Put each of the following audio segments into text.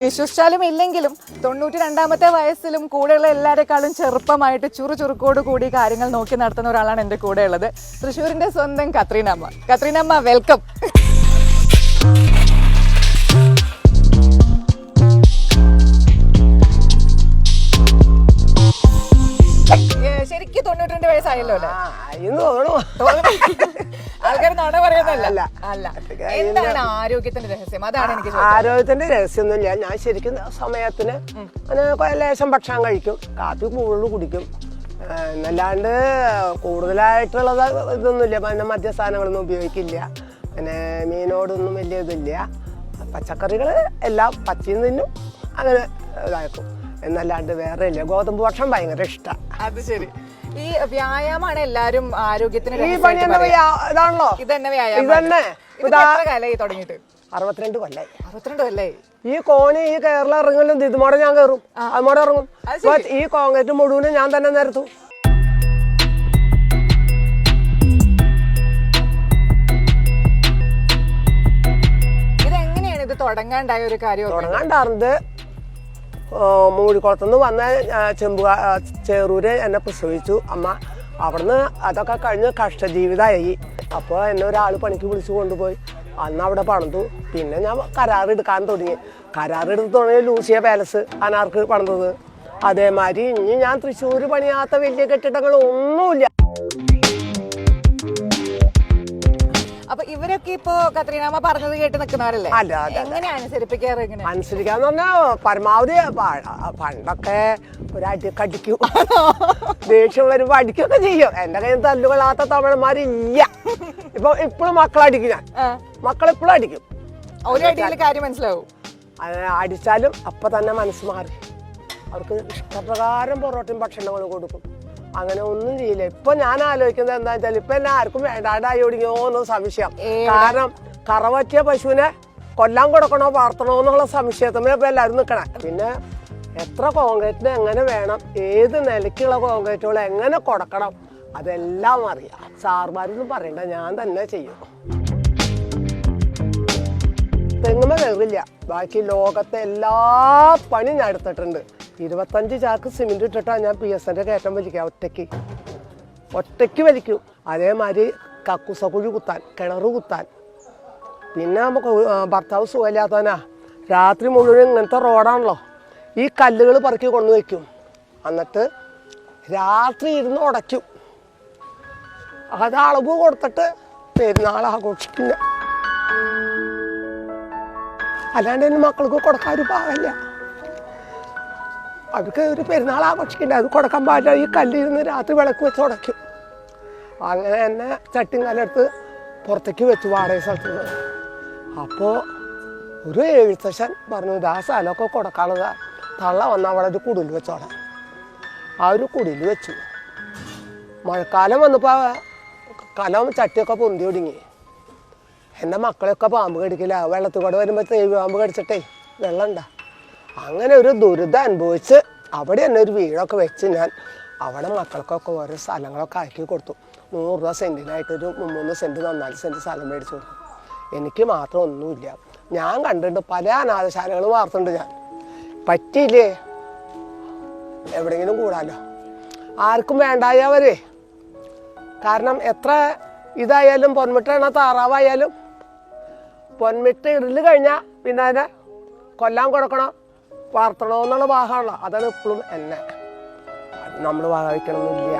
വിശ്വസിച്ചാലും ഇല്ലെങ്കിലും തൊണ്ണൂറ്റി രണ്ടാമത്തെ വയസ്സിലും കൂടെയുള്ള എല്ലാവരെക്കാളും ചെറുപ്പമായിട്ട് ചുറു ചുറുക്കോട് കൂടി കാര്യങ്ങൾ നോക്കി നടത്തുന്ന ഒരാളാണ് എന്റെ കൂടെ ഉള്ളത് തൃശ്ശൂരിന്റെ സ്വന്തം കത്രീനമ്മ. കത്രീനമ്മ വെൽക്കം ശരിക്കും തൊണ്ണൂറ്റി രണ്ട് വയസ്സായല്ലോ അല്ലേ? ആൾക്കാർ പറയുന്നല്ല അല്ല. എന്താണ് ആരോഗ്യത്തിന്റെ രഹസ്യം? അതാണ് എനിക്ക് ആരോഗ്യത്തിന്റെ രഹസ്യമൊന്നുമില്ല. ഞാൻ ശരിക്കും സമയത്തിന് ലേശം ഭക്ഷണം കഴിക്കും. കാപ്പി കൂടുതൽ കുടിക്കും. എന്നല്ലാണ്ട് കൂടുതലായിട്ടുള്ളത് ഇതൊന്നുമില്ല. പിന്നെ മദ്യസാധനങ്ങളൊന്നും ഉപയോഗിക്കില്ല. പിന്നെ മീനോടൊന്നും വലിയ ഇതില്ല പച്ചക്കറികൾ എല്ലാം പച്ചയും തിന്നും. അങ്ങനെ ഇതാക്കും. എന്നല്ലാണ്ട് വേറെ ഇല്ല. ഗോതമ്പ് ഭക്ഷണം ഭയങ്കര ഇഷ്ടമാണ് അത് ശരി. ഈ വ്യായാമാണ് എല്ലാരും ആരോഗ്യത്തിന് ഈ പണി എന്താ പറയുക. ഇത് ഇതാണല്ലോ? ഇതന്നെ വ്യായാമം. ഇതന്നെ കാലായി തുടങ്ങിയിട്ട്? അറുപത്തിരണ്ട് കൊല്ലായി. അറുപത്തിരണ്ട് കൊല്ലായി. ഈ കോണി ഈ കേരള ഇറങ്ങലും ഇതുമോടെ ഞാൻ കയറും അതുമോടെ ഇറങ്ങും. ഈ കോൺക്രീറ്റ് മുഴുവനും ഞാൻ തന്നെ നിരത്തും. ഇത് എങ്ങനെയാണ് ഇത് തുടങ്ങാണ്ടായ ഒരു കാര്യം? തുടങ്ങാണ്ടാറുണ്ട് മൂഴിക്കുളത്തുനിന്ന് വന്ന ചെമ്പു ചേറൂര് എന്നെ പ്രസവിച്ചു. അമ്മ അവിടുന്ന് അതൊക്കെ കഴിഞ്ഞ് കഷ്ടജീവിതമായി അപ്പോൾ എന്നെ ഒരാൾ പണിക്ക് വിളിച്ചു കൊണ്ടുപോയി. അന്ന് അവിടെ പണിതു. പിന്നെ ഞാൻ കരാറെടുക്കാൻ തുടങ്ങി. കരാറെടുത്ത് തുടങ്ങിയ ലൂസിയ പാലസ് അനാർക്ക് പണിതത്. അതേമാതിരി ഇനി ഞാൻ തൃശ്ശൂർ പണിയാത്ത വലിയ കെട്ടിടങ്ങൾ ഒന്നുമില്ല അപ്പൊ ഇവരൊക്കെ ഇപ്പോ കത്രീനാമ പറഞ്ഞത് കേട്ട് നിൽക്കുന്നവരല്ലേ അല്ല. എങ്ങനെ അനുസരിപ്പിക്കാറ് അനുസരിക്കാന്ന് പറഞ്ഞാ പരമാവധി പണ്ടൊക്കെ ഒരാഴ്ച കടിക്കും ദേഷ്യം വരുമ്പോ അടിക്കൊക്കെ ചെയ്യും. എന്റെ കയ്യിൽ തല്ലുകൊള്ളാത്ത തമിഴന്മാരില്ല. ഇപ്പൊ ഇപ്പോഴും മക്കളടിക്കും ഞാൻ മക്കളെപ്പോഴും അടിക്കും. ഒരു അടിയിൽ കാര്യം മനസ്സിലാവും. അടിച്ചാലും അപ്പൊ തന്നെ മനസ്സ് മാറി. അവർക്ക് ഇഷ്ടപ്രകാരം പൊറോട്ടയും ഭക്ഷണങ്ങളും കൊടുക്കും. അങ്ങനെ ഒന്നും ചെയ്യില്ല. ഇപ്പൊ ഞാൻ ആലോചിക്കുന്നത് എന്താ വെച്ചാൽ ഇപ്പൊ എന്നെ ആർക്കും വേണ്ടാണ്ടായി ഒടുങ്ങിയോ എന്ന് സംശയം. കാരണം കറവറ്റിയ പശുവിനെ കൊല്ലാൻ കൊടുക്കണോ വളർത്തണോ എന്നുള്ള സംശയത്തിൽ ഇപ്പൊ എല്ലാരും നിൽക്കണേ പിന്നെ എത്ര കോൺക്രീറ്റിന് എങ്ങനെ വേണം ഏത് നിലയ്ക്കുള്ള കോൺക്രീറ്റുകൾ എങ്ങനെ കൊടുക്കണം അതെല്ലാം അറിയാം. സാർമാരൊന്നും പറയണ്ട ഞാൻ തന്നെ ചെയ്യും. തെങ്ങുമ കയറില്ല ബാക്കി ലോകത്തെ എല്ലാ പണി ഞാൻ എടുത്തിട്ടുണ്ട്. ഇരുപത്തഞ്ച് ചാക്ക് സിമെന്റ് ഇട്ടിട്ടാണ് ഞാൻ പി എസ് എന്റെ കയറ്റം വലിക്കുക ഒറ്റയ്ക്ക്. ഒറ്റയ്ക്ക് വലിക്കും. അതേമാതിരി കക്കുസ കുഴി കുത്താൻ കിണറ് കുത്താൻ. പിന്നെ നമുക്ക് ഭർത്താവ് സുഖമില്ലാത്തവനാ. രാത്രി മുഴുവൻ ഇങ്ങനത്തെ റോഡാണല്ലോ. ഈ കല്ലുകൾ പറക്കി കൊണ്ടു വയ്ക്കും. എന്നിട്ട് രാത്രി ഇരുന്ന് ഉടയ്ക്കും. അത് അളവ് കൊടുത്തിട്ട് പെരുന്നാൾ ആഘോഷിക്കില്ല. അല്ലാണ്ട് എന്റെ മക്കൾക്ക് കൊടുക്കാൻ ഒരു പാകമില്ല. അവർക്ക് ഒരു പെരുന്നാൾ ആഘോഷിക്കില്ല അത് കൊടുക്കാൻ പാടില്ല. ഈ കല്ലിരുന്ന് രാത്രി വിളക്ക് വെച്ച് ഉടയ്ക്കും. അങ്ങനെ തന്നെ ചട്ടിയും കല്ലെടുത്ത് പുറത്തേക്ക് വെച്ചു വാടക സ്ഥലത്ത് അപ്പോൾ ഒരു എഴുത്തച്ഛൻ പറഞ്ഞു ഇതാ സ്ഥലമൊക്കെ കൊടുക്കാനുള്ളതാ. തള്ള വന്ന അവിടെ ഒരു കുടിൽ വെച്ചോടെ ആ ഒരു കുടിൽ വെച്ചു. മഴക്കാലം വന്നപ്പോൾ കലം ചട്ടിയൊക്കെ പൊന്തി ഒടുങ്ങി എന്റെ മക്കളെയൊക്കെ പാമ്പ് കടിക്കില്ല. വെള്ളത്തിൽ കൂടെ വരുമ്പോൾ തേവി പാമ്പ് കടിച്ചിട്ടേ വെള്ളം ഉണ്ടാ. അങ്ങനെ ഒരു ദുരിതം അനുഭവിച്ച് അവിടെ തന്നെ ഒരു വീടൊക്കെ വെച്ച് ഞാൻ അവിടെ മക്കൾക്കൊക്കെ ഓരോ സ്ഥലങ്ങളൊക്കെ ആക്കി കൊടുത്തു. നൂറ് രൂപ സെന്റിനായിട്ട് ഒരു മൂന്ന് സെന്റ് നാല് സെന്റ് സ്ഥലം മേടിച്ചു കൊടുത്തു. എനിക്ക് മാത്രം ഒന്നുമില്ല. ഞാൻ കണ്ടിട്ട് പല അനാഥശാലകളും വാർത്തുണ്ട് ഞാൻ. പറ്റിയില്ലേ? എവിടെയെങ്കിലും കൂടാലോ. ആർക്കും വേണ്ടായവരെ കാരണം എത്ര ഇതായാലും പൊന്മിട്ടണ താറാവായാലും പൊന്മിട്ട് ഇടൽ കഴിഞ്ഞാൽ പിന്നെ അതിനെ കൊല്ലാൻ കൊടുക്കണം. വളർത്തണോ എന്നുള്ള ഭാഗമാണല്ലോ. അതാണ് ഇപ്പോഴും എന്നെ. നമ്മൾ വാഹിക്കണമെന്നില്ല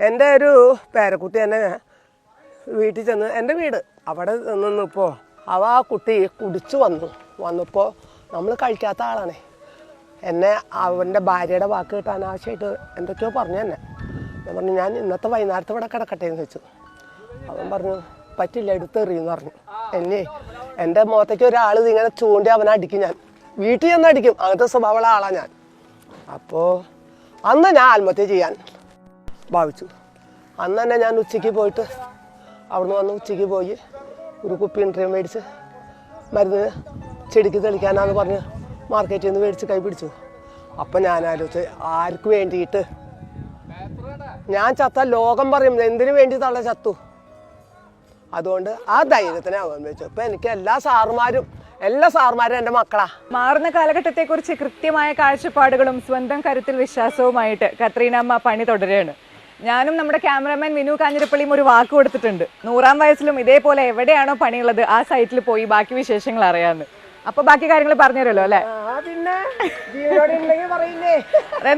എന്റെ ഒരു പേരക്കുട്ടി എന്നെ വീട്ടിൽ ചെന്ന് എന്റെ വീട് അവിടെ നിന്നപ്പോൾ അവ ആ കുട്ടി കുടിച്ചു വന്നു. വന്നപ്പോൾ നമ്മൾ കഴിക്കാത്ത ആളാണ്. എന്നെ അവന്റെ ഭാര്യയുടെ വാക്ക് കിട്ടാൻ ആവശ്യമായിട്ട് എന്തൊക്കെയോ പറഞ്ഞു തന്നെ ഞാൻ പറഞ്ഞു ഞാൻ ഇന്നത്തെ വൈകുന്നേരത്തെ ഇവിടെ കിടക്കട്ടെ എന്ന് വെച്ചു അവൻ പറഞ്ഞു പറ്റില്ല എടുത്തെറിയെന്ന് പറഞ്ഞു. എന്നെ എന്റെ മുഖത്തേക്ക് ഒരാൾ ഇങ്ങനെ ചൂണ്ടി അവനെ അടിക്കും ഞാൻ. വീട്ടിൽ ചെന്ന് അടിക്കും. അങ്ങനത്തെ സ്വഭാവമുള്ള ആളാണ് ഞാൻ. അപ്പോൾ അന്ന് ഞാൻ ആത്മഹത്യ ചെയ്യാൻ ഭാവിച്ചു. അന്ന് തന്നെ ഞാൻ ഉച്ചയ്ക്ക് പോയിട്ട് അവിടുന്ന് വന്ന് ഉച്ചയ്ക്ക് പോയി ഒരു കുപ്പി ഇൻട്രീം മേടിച്ച് മരുന്ന് ചെടിക്ക് തെളിക്കാനാന്ന് പറഞ്ഞ് മാർക്കറ്റിൽ നിന്ന് മേടിച്ച് കൈ പിടിച്ചു. അപ്പം ഞാൻ ആലോചിച്ച് ആർക്ക് വേണ്ടിയിട്ട് ഞാൻ ചത്ത ലോകം പറയും എന്തിനു വേണ്ടി തള്ള ചത്തു? അതുകൊണ്ട് ആ ധൈര്യത്തിന് അവൻ വെച്ചു. ഇപ്പൊ എനിക്ക് എല്ലാ സാറുമാരും എല്ലാ സാറുമാരും എന്റെ മക്കളാ. മാറുന്ന കാലഘട്ടത്തെക്കുറിച്ച് കൃത്യമായ കാഴ്ചപ്പാടുകളും സ്വന്തം കരുത്തിൽ വിശ്വാസവുമായിട്ട് കത്രീനമ്മ പണി തുടരുകയാണ്. ഞാനും നമ്മുടെ ക്യാമറാമാൻ വിനു കാഞ്ഞിരപ്പള്ളിയും ഒരു വാക്ക് കൊടുത്തിട്ടുണ്ട്. നൂറാം വയസ്സിലും ഇതേപോലെ എവിടെയാണോ പണിയുള്ളത് ആ സൈറ്റിൽ പോയി ബാക്കി വിശേഷങ്ങൾ അറിയാമെന്ന് അപ്പൊ ബാക്കി കാര്യങ്ങൾ പറഞ്ഞു തരുമല്ലോ അല്ലേ പിന്നെ